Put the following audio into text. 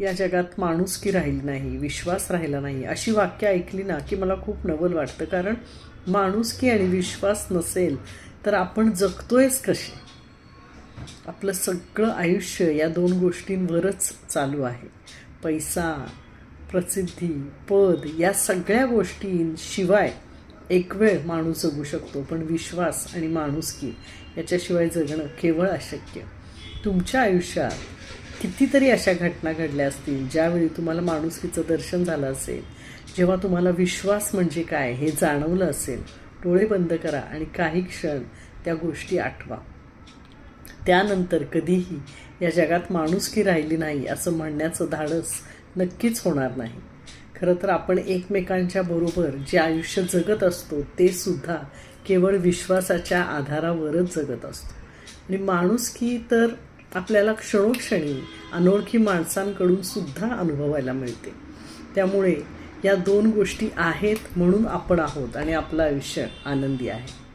या जगात माणुसकी राहिली नाही विश्वास राहिला नाही अशी वाक्य ऐकली ना की मला खूप नवल वाटतं. कारण माणुसकी आणि विश्वास नसेल तर आपण जगतोयच कसे? आपलं सगळं आयुष्य या दोन गोष्टींवरच चालू आहे. पैसा प्रसिद्धी पद या सगळ्या गोष्टींशिवाय एक वेळ माणूस जगू शकतो. पण विश्वास आणि माणुसकी याच्याशिवाय जगणं केवळ अशक्य. तुमच्या आयुष्यात कितीतरी अशा घटना घडल्या असतील ज्यावेळी तुम्हाला माणुसकीचं दर्शन झालं असेल जेव्हा तुम्हाला विश्वास म्हणजे काय हे जाणवलं असेल डोळे बंद करा आणि काही क्षण त्या गोष्टी आठवा. त्यानंतर कधीही या जगात माणुसकी राहिली नाही असं म्हणण्याचं धाडस नक्कीच होणार नाही. खरं तर आपण एकमेकांच्या बरोबर जे आयुष्य जगत असतो ते सुद्धा केवळ विश्वासाच्या आधारावरच जगत असतो. आणि माणुसकी तर आपल्याला क्षणोक्षणी अनोळखी माणसांकडून सुद्धा अनुभवायला मिळते. त्यामुळे या दोन गोष्टी आहेत म्हणून आपण आहोत आणि आपलं आयुष्य आनंदी आहे.